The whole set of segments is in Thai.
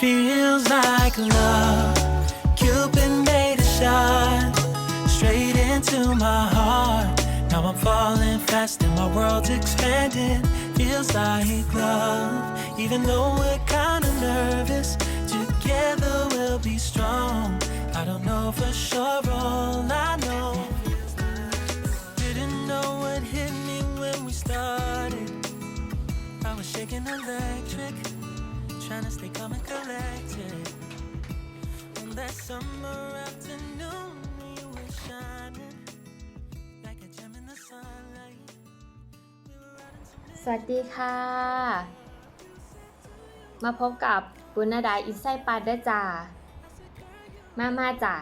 Feels like love. Cupid made a shot straight into my heart. Now I'm falling fast and my world's expanding. Feels like love. Even though we're kinda nervous, together we'll be strong. I don't know for sure, all I know. I was shaking electric, trying to stay calm and collected. On that summer afternoon, you were shining like a gem in the sunlight. We were riding to สวัสดีค่ะ มาพบกับปุณดาอินไซปาได้อจ้ามามาจ้ะ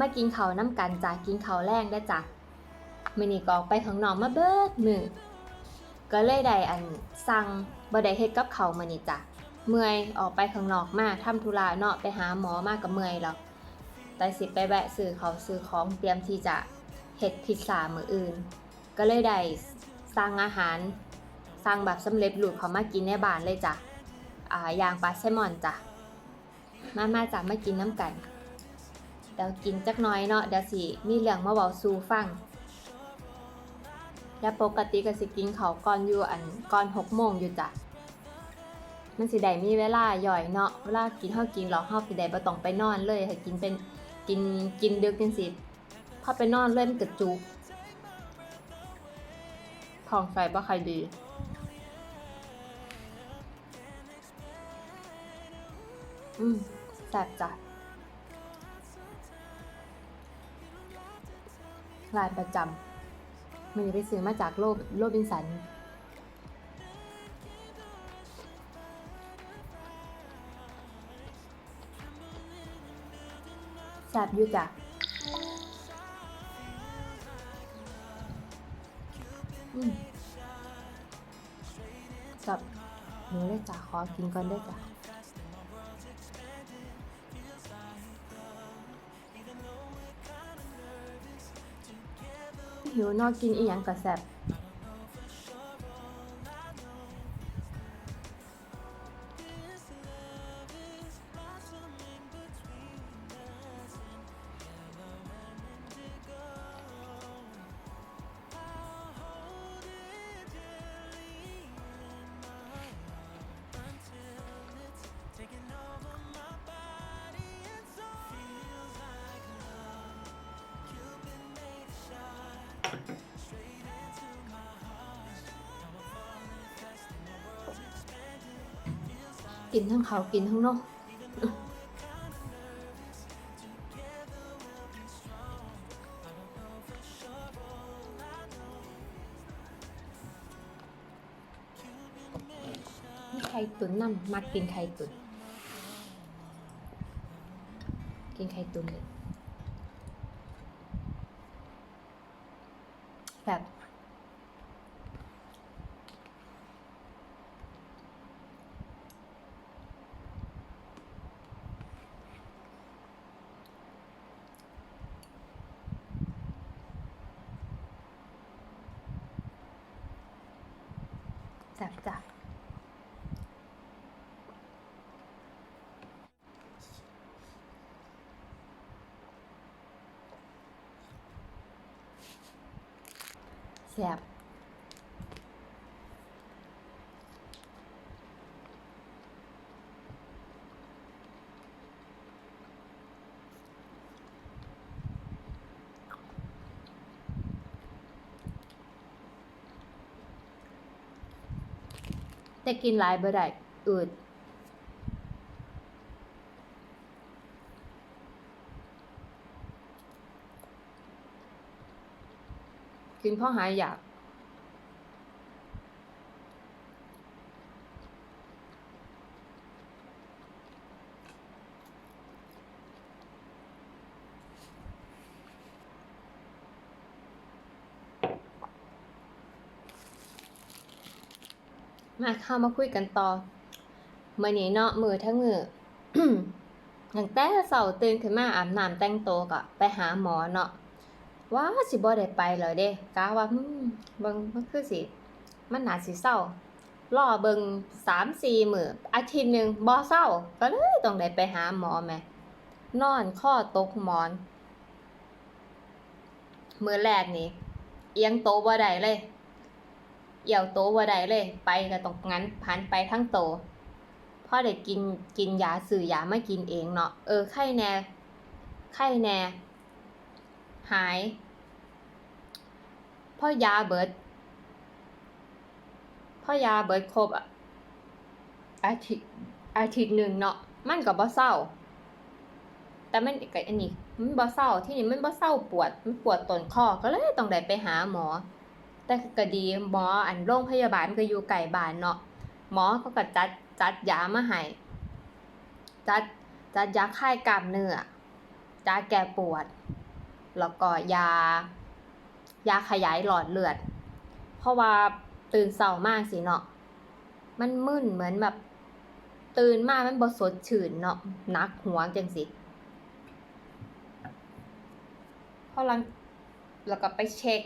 มากินเขาวน้ำกันจ้ะกินเขาวแรงได้จ้ะมื้อนี้ก็ออกไปข้างนอกมาเบิดมือก็เลยได้อันสั่งบ่ได้เฮ็ดกับเขามื้อนี้จ้ะ เมื่อยออกไปข้างนอกมาทำธุระเนาะไปหาหมอมาก็เมื่อยแล้วแต่สิไปแวะซื้อเขาซื้อของเตรียมที่จะเฮ็ดพิซซ่ามื้ออื่น ก็เลยได้สั่งอาหารสั่งแบบสำเร็จรูปเขามากินในบ้านเลยจ้ะอ่าย่างปลาแซลมอนจ้ะ มามาจ้ะมากินน้ำกันเดี๋ยวกินจักน้อยเนาะเดี๋ยวสิมีเรื่องมาเว้าสู่ฟัง แล้วปกติก็สิกินเขาก่อนอยู่อันก่อนหกโมงอยู่จ้ะมันสิได้มีเวลาย่อยเนาะเวลากินเฮากินแล้วเฮาสิได้บ่ต้องไปนอนเลยให้กินเป็นกินกินดึกจังซี่พอไปนอนเลยมันก็จุกท้องไฟบ่ค่อยดีอืมแซ่บจ้ะร้านประจำ มันจะไปซื้อมาจากโลโลบินสันแซบอยู่จ้ะอืมกับหนูเลยจ้ะขอกินก่อนได้จ้ะ หิวนอกกินอีหยังกระแซบ กินทั้งเขากินทั้งนอกไข่ตุ๋นนำมักกินไข่ตุ๋นกินไข่ตุ๋นเลยแบบ ซ่บจ้ะแซ่บ แต่กินหลายบ่ได้อืดกินเพราะหายอยาก มาเข้ามาคุยกันต่อมื่อนี้เนาะมือทั้งมือตั้งแต่เสาตื่นขึ้นมาอาบน้ำแต่งตัวก็ไปหาหมอเนาะว้าสิบ่ได้ไปเลยเด้กะว่าเบิ่งมันคือสิมันหนาสิเศร้ารอเบิ่ง3-4มื้ออาทิตย์หนึ่งบ่เศร้า ก็เลยต้องได้ไปหาหมอแหมนอนข้อตกหมอน มือแรกนี่เอียงโตบ่ได้เลย เอี่ยวโตบ่าได้เลย ไปก็ต้องงั้นหันไปทั้งโตพ่อได้กินกินยาซื้อยาไมากินเองเนาะเออไข้แน่ไข้แน่ หาย พ่อยาเบิด พ่อยาเบิดครบอะอาทิตย์อาทิตย์หนึ่งเนาะมันก็บ่เศร้า แต่มันก็อันนี้มันบ่เศร้าที่นี่มันบ่เศร้าปวดมันปวดต้นคอก็เลยต้องได้ไปหาหมอ แต่ก็ดีหมออันโรงพยาบาลมันก็อยู่ไกลบ้านเนาะหมอเขาก็จัดจัดยามาให้จัดจัดยาคลายกล้ามเนื้อยาแก้ปวด แล้วก็ยา ยาขยายหลอดเลือด เพราะว่าตื่นเช้ามากสิเนาะมันมึนเหมือนแบบ ตื่นมากมันบสดชื่นเนาะนักหัวจังสิพอหลังแล้วก็ไปเช็ค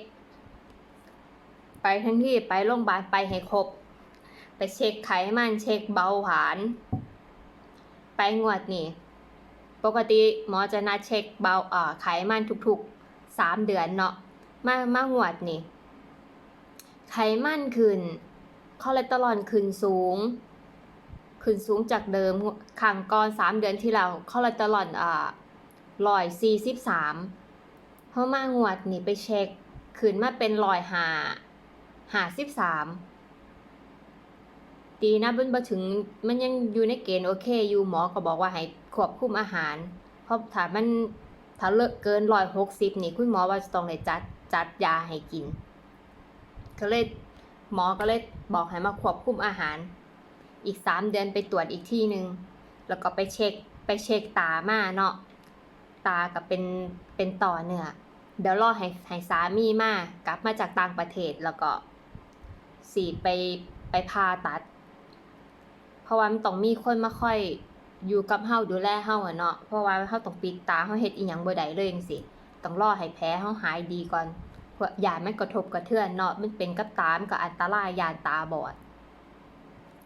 ไปทั้งที่ไปโรงพยาบาลไปให้ครบ ไปเช็คไขมันเช็คเบาหวาน ไปงวดนี่ ปกติหมอจะนัดเช็คเบาเอ่อไขมันทุกๆสามเดือนเนาะมามางวดนี่ไขมันขึ้นคอเลสเตอรอลขึ้นสูง ขึ้นสูงจากเดิมขังก่อนสามเดือนที่แล้วคอเลสเตอรอลอ่าร้อยสี่สิบสามเพราะมางวดนี่ไปเช็คขึ้นมาเป็นร้อยหา หาสิบสามดีนะมันมาถึงมันยังอยู่ในเกณฑ์โอเคอยู่หมอก็บอกว่าให้ควบคุมอาหาร เพราะถ้ามันถ้าเลิกเกินร้อยหกสิบนี่คุณหมอว่าจะต้องเลยจัดจัดยาให้กิน ก็เลยหมอก็เลยบอกให้มาควบคุมอาหาร อีกสามเดือนไปตรวจอีกที่หนึ่งแล้วก็ไปเช็คไปเช็คตามาเนาะตากับเป็นเป็นต่อเนื้อเดี๋ยวรอให้ให้สามีมากลับมาจากต่างประเทศแล้วก็ สีไปไปผ่าตัด เพราะว่ามันต้องมีคนมาค่อยอยู่กับเฮาดูแลเฮาอะเนาะเพราะว่าเฮาต้องปิดตาเฮาเฮ็ดอีหยังบ่ได้เลยจังซี่ต้องรอให้แผลเฮาหายดีก่อนเพราะยามันกระทบกระเทือนเนาะมันเป็นกับตามันก็อันตรายยานตาบอด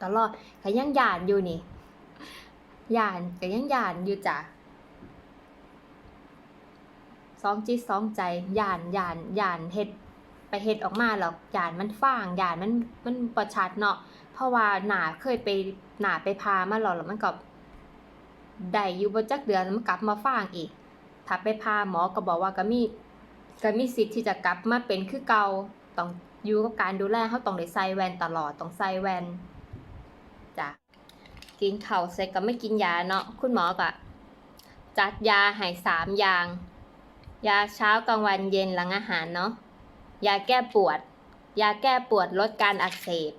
ตลอดก็ยังยานอยู่นี่ยานก็ยังยานอยู่จ้ะสองจิตสองใจยานยานยานเฮ็ด ไปเฮ็ดออกมาแล้วยานมันฟ้างยานมันมันบ่ชัดเนาะเพราะว่าหนาเคยไปหนาไปพามาหรอแล้วมันก็ได้อยู่บนจักเดือนมันกลับมาฟ้างอีก ถ้าไปพาหมอก็บอกว่าก็มีก็มีสิทธิ์ที่จะกลับมาเป็นคือเก่าต้องอยู่กับการดูแลเขาต้องได้ใส่แว่นตลอดต้องใส่แว่นจ้ะกินข้าวเสร็จก็ไม่กินยาเนาะคุณหมอก็จัดยาให้สามอย่าง ยาเช้ากลางวันเย็นหลังอาหารเนาะ ยาแก้ปวด ยาแก้ปวดลดการอักเสบ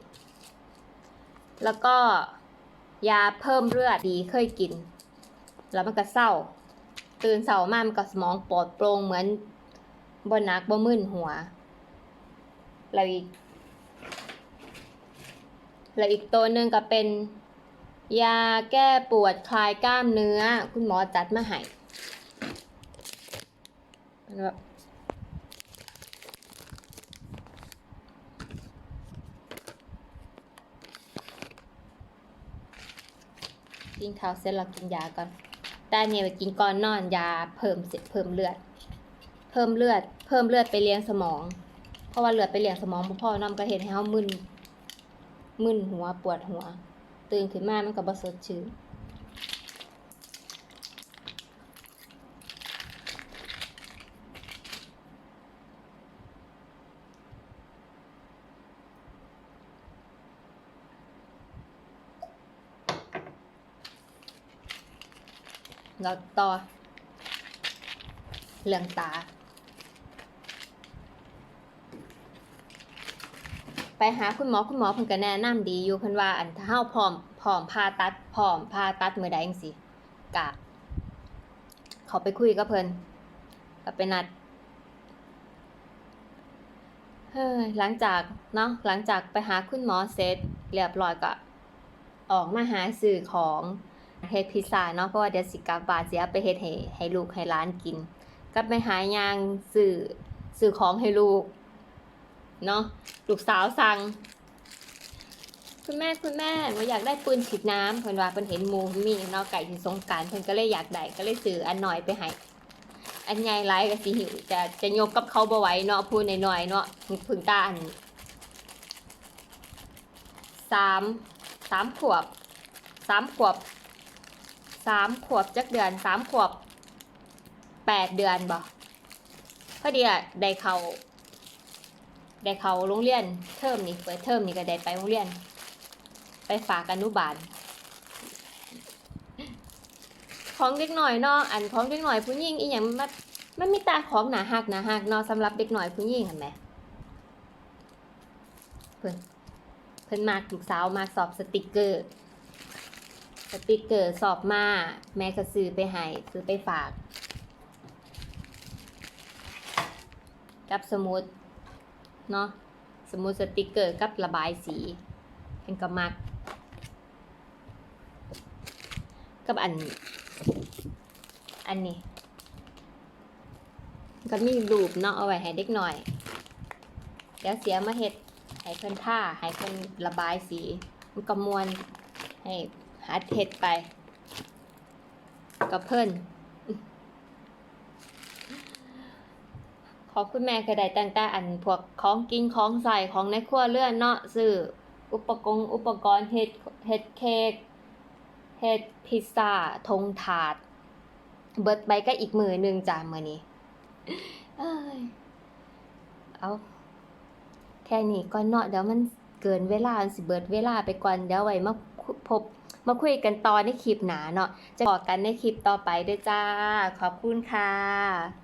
แล้วก็ยาเพิ่มเลือดดีเคยกิน แล้วมันก็เศร้า ตื่นเศร้ามากมันก็สมองปลอดโปร่งเหมือนบนนักบ่มึนหัว แล้วอีก แล้วอีกตัวหนึ่งก็เป็น ยาแก้ปวดคลายกล้ามเนื้อ คุณหมอจัดมาให้แบบ กินข้าวเสร็จเรากินยาก่อนแต่เนี่ยกินก่อนนอนยาเพิ่มเสร็จเพิ่มเลือด เพิ่มเลือด เพิ่มเลือดไปเลี้ยงสมอง เพราะว่าเลือดไปเลี้ยงสมองพ่อน้ำก็เห็นให้เขามึนมึนหัวปวดหัว ตื่นขึ้นมามันก็บ่สดชื่น แล้วต่อเรื่องตา ไปหาคุณหมอคุณหมอเพิ่นก็แนะนำดีอยู่เพิ่นว่าอันถ้าเฮาพร้อมพร้อมผ่าตัดพร้อมผ่าตัดมื้อใดจังซี่กะเขาไปคุยกับเพิ่นก็ไปนัดเฮ้ยหลังจากเนาะหลังจากไปหาคุณหมอเสร็จเรียบร้อยก็ออกมาหาซื้อของ เฮ็ดพิซซ่าเนาะเพราะว่าเดี๋ยวสิกลับบ้านสิเอาไปเฮ็ดให้ให้ลูกให้หลานกินกลับไปหายางสื่อสื่อของให้ลูกเนาะลูกสาวสั่งคุณแม่คุณแม่หนูอยากได้ปืนฉีดน้ำเพิ่นว่าเพิ่นเห็นมูมีเนาะไก่ที่สงการเพิ่นก็เลยอยากได้ก็เลยซื้ออันหน่อยไปให้อันใหญ่หลายก็สิหิวจะจะยกกับเขาบ่ไหวเนาะพูดหน่อยๆเนาะพึ่งตาอันสามสามขวบสามขวบ สามขวบจักเดือนสามขวบแปดเดือนบ่พอดีอะได้เขาได้เขาโรงเรียนเทอมนี่เปิดเทอมนี่ก็ได้ไปโรงเรียน ไปฝากอนุบาล ของเด็กหน่อยเนาะอันของเด็กหน่อยผู้หญิงอีหยังมันมันมีตาของหนาหักหนาหักเนาะสำหรับเด็กหน่อยผู้หญิงเห็นไหมเพิ่นเพิ่นมากลูกสาวมาสอบสติกเกอร์ สติกเกอร์สอบมา แม่ก็ซื้อไปให้ซื้อไปฝาก กับสมุดเนาะสมุดสติกเกอร์กับระบายสีเป็นกระมัก กับอัน อันนี้ ก็มีรูปเนาะเอาไว้ให้เด็กหน่อย เดี๋ยวเสียมาเฮ็ดให้เพิ่นท่าให้เพิ่นระบายสีมันก็มวนให้ หาเฮ็ดไป กับเพิ่นขอคุณแม่ก็ได้ตั้งแต่อันพวกของกินของใส่ของในครัวเรือนเนาะซื้ออุปกรณ์อุปกรณ์เฮ็ดเฮ็ดเค้กเฮ็ดพิซซ่าทงถาด เบิดไปก็อีกมือหนึ่งจ้ามือนี้เอ้าแค่นี้ก่อนเนาะเดี๋ยวมันเกินเวลามันสิเบิดเวลาไปก่อนเดี๋ยวไว้มาพบ มาคุยกันต่อในคลิปหนาเนาะจะบอกกันในคลิปต่อไปด้วยจ้า ขอบคุณค่ะ